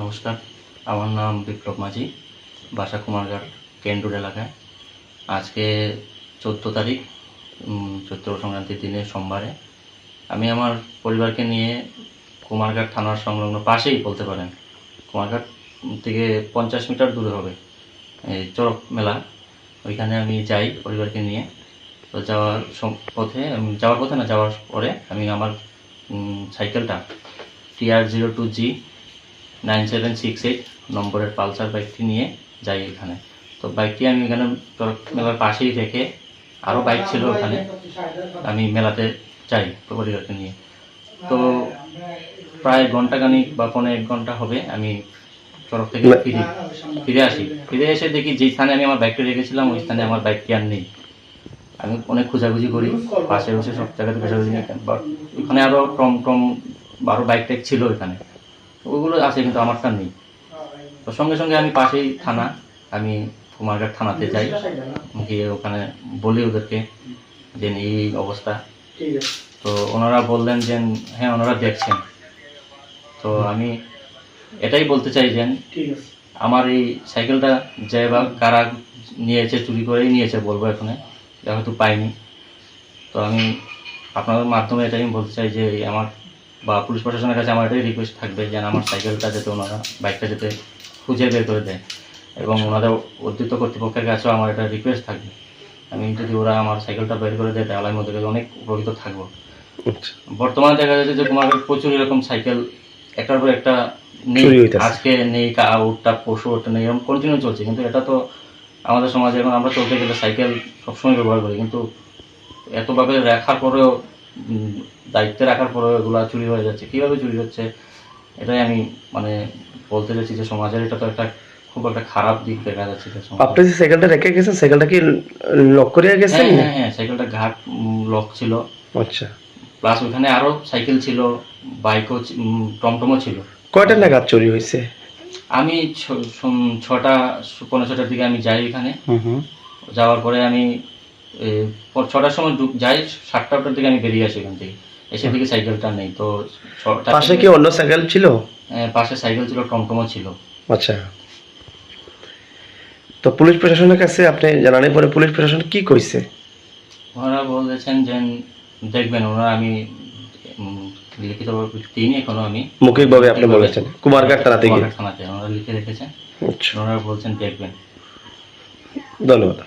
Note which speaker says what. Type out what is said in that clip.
Speaker 1: নমস্কার, আমার নাম বিপ্লব মাঝি বাসা কুমারঘাট কেন্ডুর এলাকায়। আজকে চোদ্দ তারিখ চৈত্র সংক্রান্তির দিনে সোমবারে। আমি আমার পরিবারকে নিয়ে কুমারঘাট থানার সংলগ্ন পাশেই বলতে পারেন, কুমারঘাট থেকে পঞ্চাশ মিটার দূরে হবে এই চড়ক মেলা। ওইখানে আমি যাই পরিবারকে নিয়ে। তো যাওয়ার পথে যাওয়ার পথে না, যাওয়ার পরে আমি আমার সাইকেলটা TR zero two G nine seven six eight নম্বরের পালসার বাইকটি নিয়ে যাই এখানে। তো বাইকটি আমি এখানে মেলার পাশেই রেখে আরও বাইক ছিল ওখানে আমি মেলাতে যাই পরিবারকে নিয়ে। তো প্রায় ঘন্টাখানিক বা পনেরো এক ঘণ্টা হবে আমি চড়ক থেকে ফিরি ফিরে আসি। ফিরে এসে দেখি যে স্থানে আমি আমার বাইকটি রেখেছিলাম ওই স্থানে আমার বাইকটি আর নেই। আমি অনেক খোঁজাখুঁজি করি পাশে বসে সব জায়গাতে খোঁজাখুঁজি বাট ওখানে আরও টম টম আরও বাইক টাইক ছিল ওইখানে। ওগুলো আছে কিন্তু আমারটা নেই। তো সঙ্গে সঙ্গে আমি পাশেই থানা আমি কুমারঘাট থানাতে যাই। গিয়ে ওখানে বলি ওদেরকে যে এই অবস্থা। তো ওনারা বললেন যে হ্যাঁ ওনারা দেখছেন। তো আমি এটাই বলতে চাই যে আমার এই সাইকেলটা যে বা কারা নিয়েছে চুরি করেই নিয়েছে বলব এখানে। যা হয়তো পাইনি। তো আমি আপনাদের মাধ্যমে এটাই আমি বলতে চাই যে এই আমার বা পুলিশ প্রশাসনের কাছে আমার এটাই রিকোয়েস্ট থাকবে যেন আমার সাইকেলটা যাতে ওনারা বাইকটা যাতে খুঁজে বের করে দেয় এবং ওনাদের অধ্যুত কর্তৃপক্ষের কাছেও আমার এটা রিকোয়েস্ট থাকবে। আমি যদি ওরা আমার সাইকেলটা বের করে দেয় তাহলে আমি ওদের অনেক উপকৃত থাকব।
Speaker 2: আচ্ছা।
Speaker 1: বর্তমানে দেখা যাচ্ছে যে কুমারঘাট প্রচুর এরকম সাইকেল একটার পর একটা নেই আজকে নেই উঠটা পশু ওঠটা নেই এরকম কন্টিনিউ চলছে। কিন্তু এটা তো আমাদের সমাজে এখন আমরা চলতে গেলে সাইকেল সবসময় ব্যবহার করি। কিন্তু এতভাবে রাখার পরেও দায়িত্বে রাখার পরেও এগুলো চুরি হয়ে যাচ্ছে। কীভাবে চুরি হচ্ছে? এটাই আমি মানে বলতে চাইছি যে সমাজের এটা তো একটা খুব একটা খারাপ দিক দেখা যাচ্ছে
Speaker 2: আপনি যে সাইকেলটা রেখে গেছেন সাইকেলটা কি লক করে গেছেন?
Speaker 1: হ্যাঁ হ্যাঁ হ্যাঁ সাইকেলটা ঘাট লক ছিল।
Speaker 2: আচ্ছা।
Speaker 1: প্লাস ওখানে আরও সাইকেল ছিল বাইকও টমটমও ছিল।
Speaker 2: কয়টা নাগাদ চুরি হয়েছে?
Speaker 1: আমি ছটা পনেরো ছটার দিকে আমি যাই এখানে।
Speaker 2: হুম হুম।
Speaker 1: যাওয়ার পরে আমি ছটার সময় যাই সাতটা আটটার দিকে আমি বেরিয়ে আসি এখান থেকে। এসে সাইকেলটা নেই তো
Speaker 2: পাশে কি অন্য সাইকেল ছিল?
Speaker 1: পাশে সাইকেল ছিল টমটমও ছিল।
Speaker 2: আচ্ছা। তো পুলিশ প্রশাসনের কাছে আপনি জানানোর পরে পুলিশ প্রশাসন কি কইছে?
Speaker 1: ওনারা বলেছেন যে দেখবেন ওনারা আমি লিখিত দিইনি এখনও আমি।
Speaker 2: মৌখিকভাবে আপনি বলেছেন।
Speaker 1: কুমারঘাট থানাতে। ওনারা লিখে রেখেছেন।
Speaker 2: আচ্ছা।
Speaker 1: ওনারা বলছেন দেখবেন।
Speaker 2: ধন্যবাদ।